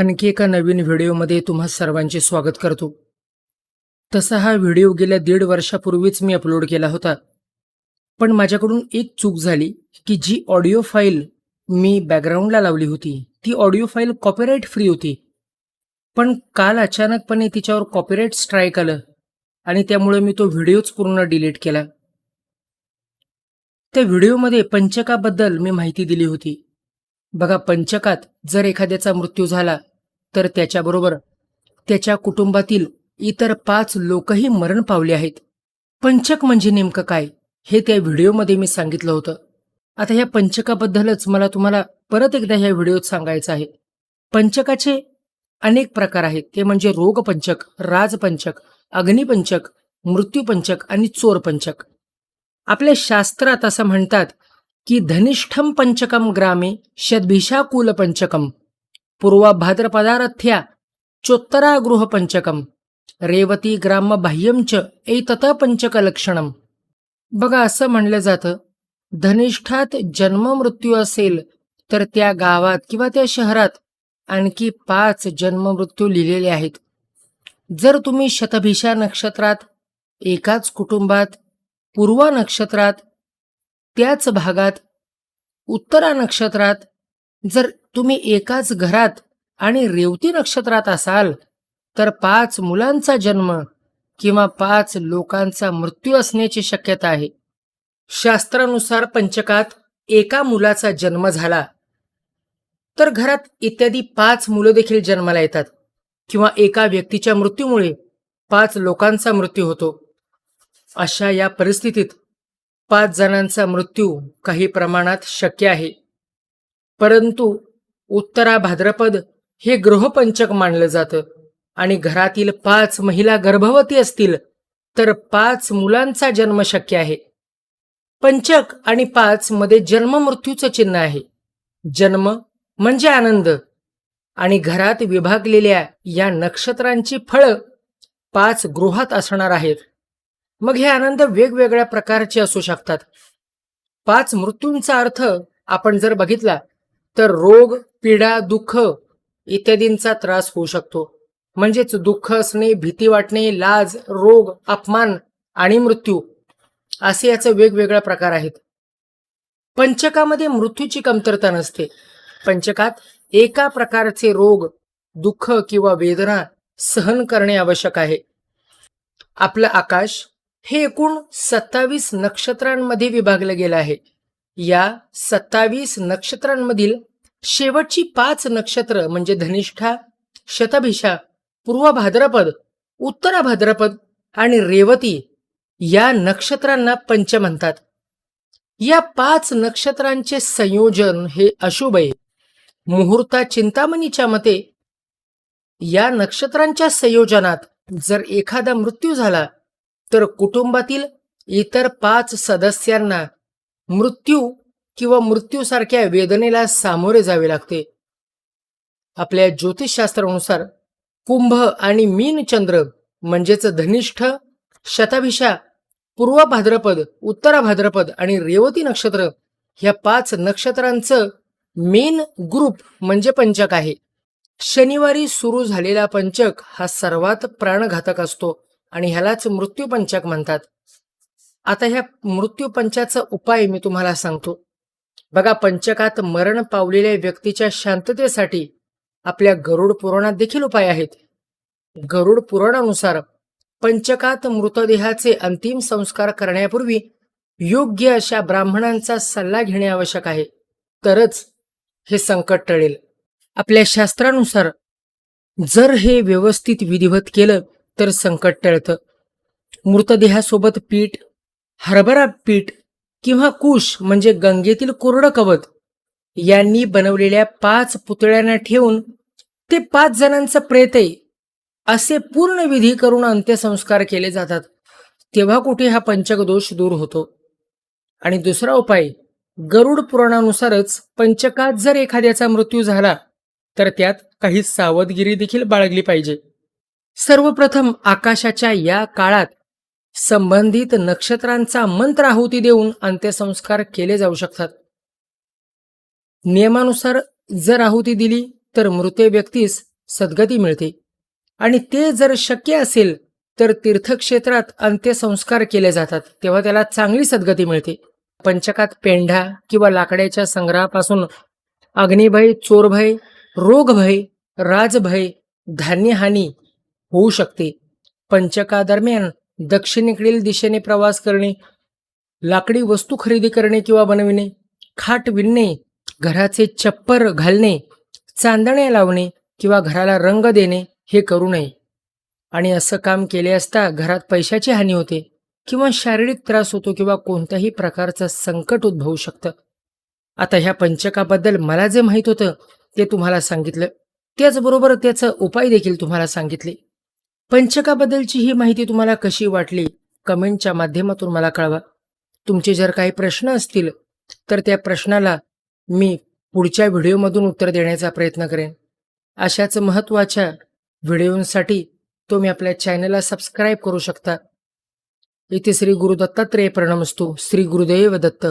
आणखी एका नवीन व्हिडिओमध्ये तुम्हा सर्वांचे स्वागत करतो. तसा हा व्हिडिओ गेल्या दीड वर्षापूर्वीच मी अपलोड केला होता. पण माझ्याकडून एक चूक झाली की जी ऑडिओ फाईल मी बॅकग्राऊंडला लावली होती ती ऑडिओ फाईल कॉपीराईट फ्री होती. पण काल अचानकपणे तिच्यावर कॉपीराईट स्ट्राईक आलं आणि त्यामुळे मी तो व्हिडिओच पूर्ण डिलीट केला. त्या व्हिडिओमध्ये पंचकाबद्दल मी माहिती दिली होती. बघा पंचकात जर एखाद्याचा मृत्यू झाला तर त्याच्याबरोबर त्याच्या कुटुंबातील इतर पाच लोकही मरण पावले आहेत. पंचक म्हणजे नेमकं काय? हे त्या व्हिडिओमध्ये मी सांगितलं होतं. आता ह्या पंचकाबद्दलच मला तुम्हाला परत एकदा ह्या व्हिडिओत सांगायचं आहे. पंचकाचे अनेक प्रकार आहेत. ते म्हणजे रोगपंचक राजपंचक अग्निपंचक मृत्यूपंचक आणि चोरपंचक. आपल्या शास्त्रात असं म्हणतात की धनिष्ठम पंचकम ग्रामे शद्भिषाकूल पंचकम पूर्व भाद्रपदारथ्या चोत्तरा गृह पंचकम रेवती ग्राम बाह्यंच एतत पंचक लक्षणम बघा असं म्हणलं जातं धनिष्ठात जन्म मृत्यू असेल तर त्या गावात किंवा त्या शहरात आणखी पाच जन्म मृत्यू लिहिलेले आहेत. जर तुम्ही शतभिषा नक्षत्रात एकाच कुटुंबात पूर्वा नक्षत्रात त्याच भागात उत्तरा नक्षत्रात जर तुम्ही एकाच घरात आणि रेवती नक्षत्रात असाल तर पाच मुलांचा जन्म किंवा पाच लोकांचा मृत्यू असण्याची शक्यता आहे. शास्त्रानुसार पंचकात एका मुलाचा जन्म झाला तर घरात इत्यादी पाच मुलं देखील जन्माला येतात किंवा एका व्यक्तीच्या मृत्यूमुळे पाच लोकांचा मृत्यू होतो. अशा या परिस्थितीत पाच जणांचा मृत्यू काही प्रमाणात शक्य आहे. परंतु उत्तरा भाद्रपद हे गृहपंचक मानलं जातं आणि घरातील पाच महिला गर्भवती असतील तर पाच मुलांचा जन्म शक्य आहे. पंचक आणि पाच मध्ये जन्म मृत्यूचं चिन्ह आहे. जन्म म्हणजे आनंद आणि घरात विभागलेल्या या नक्षत्रांची फळं पाच गृहात असणार आहेत. मग हे आनंद वेगवेगळ्या प्रकारचे असू शकतात. पाच मृत्यूंचा अर्थ आपण जर बघितला तर रोग पीडा दुःख इत्यादींचा त्रास होऊ शकतो. म्हणजेच दुःख असणे भीती वाटणे लाज रोग अपमान आणि मृत्यू असे याचे वेगवेगळ्या प्रकार आहेत. पंचकामध्ये मृत्यूची कमतरता नसते. पंचकात एका प्रकारचे रोग दुःख किंवा वेदना सहन करणे आवश्यक आहे. आपलं आकाश हे एकूण सत्तावीस नक्षत्रांमध्ये विभागलं गेलं आहे. या सत्तावीस नक्षत्रांमधील शेवटची पाच नक्षत्र म्हणजे धनिष्ठा शतभिषा पूर्व भाद्रपद उत्तरा भाद्रपद आणि रेवती या नक्षत्रांना पंच म्हणतात. या पाच नक्षत्रांचे संयोजन हे अशुभ आहे मुहूर्ता चिंतामणीच्या मते या नक्षत्रांच्या संयोजनात जर एखादा मृत्यू झाला तर कुटुंबातील इतर पाच सदस्यांना मृत्यू किंवा मृत्यूसारख्या वेदनेला सामोरे जावे लागते. आपल्या ज्योतिषशास्त्रानुसार कुंभ आणि मीन चंद्र म्हणजेच धनिष्ठ शताभिषा पूर्व भाद्रपद उत्तरा भाद्रपद आणि रेवती नक्षत्र ह्या पाच नक्षत्रांचं मेन ग्रुप म्हणजे पंचक आहे. शनिवारी सुरू झालेला पंचक हा सर्वात प्राणघातक असतो. आणि ह्यालाच मृत्यूपंचक म्हणतात. आता ह्या मृत्यूपंचाचा उपाय मी तुम्हाला सांगतो. बघा पंचकात मरण पावलेल्या व्यक्तीच्या शांततेसाठी आपल्या गरुड पुराणात देखील उपाय आहेत. गरुड पुराणानुसार पंचकात मृतदेहाचे अंतिम संस्कार करण्यापूर्वी योग्य अशा ब्राह्मणांचा सल्ला घेणे आवश्यक आहे. तरच हे संकट टळेल. आपल्या शास्त्रानुसार जर हे व्यवस्थित विधिवत केलं तर संकट टळतं. मृतदेहासोबत पीठ हरभरा पीठ किंवा कुश म्हणजे गंगेतील कोरडं कवत यांनी बनवलेल्या पाच पुतळ्यांना ठेवून ते पाच जणांचं प्रेत आहे असे पूर्ण विधी करून अंत्यसंस्कार केले जातात. तेव्हा कुठे हा पंचक दोष दूर होतो? आणि दुसरा उपाय गरुड पुराणानुसारच पंचकात जर एखाद्याचा मृत्यू झाला तर त्यात काही सावधगिरी देखील बाळगली पाहिजे. सर्वप्रथम आकाशाच्या या काळात संबंधित नक्षत्रांचा मंत्र आहुती देऊन अंत्यसंस्कार केले जाऊ शकतात. नियमानुसार जर आहुती दिली तर मृत व्यक्तीस सद्गती मिळते. आणि ते जर शक्य असेल तर तीर्थक्षेत्रात अंत्यसंस्कार केले जातात. तेव्हा त्याला चांगली सद्गती मिळते. पंचकात पेंढा किंवा लाकड्याच्या संग्रहापासून अग्निभय चोरभय रोगभय राजभय धान्यहानी होऊ शकते. पंचकादरम्यान दक्षिणेकडील दिशेने प्रवास करणे लाकडी वस्तू खरेदी करणे किंवा बनविणे खाट विणणे घराचे चप्पर घालणे चांदण्या लावणे किंवा घराला रंग देणे हे करू नये. आणि असं काम केले असता घरात पैशाची हानी होते किंवा शारीरिक त्रास होतो किंवा कोणत्याही प्रकारचं संकट उद्भवू शकतं. आता ह्या पंचकाबद्दल मला जे माहीत होतं ते तुम्हाला सांगितलं. त्याचबरोबर त्याचं उपाय देखील तुम्हाला सांगितले. पंचकाबद्दलची ही माहिती तुम्हाला कशी वाटली? कमेंटच्या माध्यमातून मला कळवा. तुमचे जर काही प्रश्न असतील तर त्या प्रश्नाला मी पुढच्या व्हिडिओमधून उत्तर देण्याचा प्रयत्न करेन. अशाच महत्त्वाच्या व्हिडिओंसाठी तुम्ही आपल्या चॅनलला सबस्क्राईब करू शकता. इथे श्री गुरु दत्तात्रेय प्रणमस्तू श्री गुरुदेव दत्त.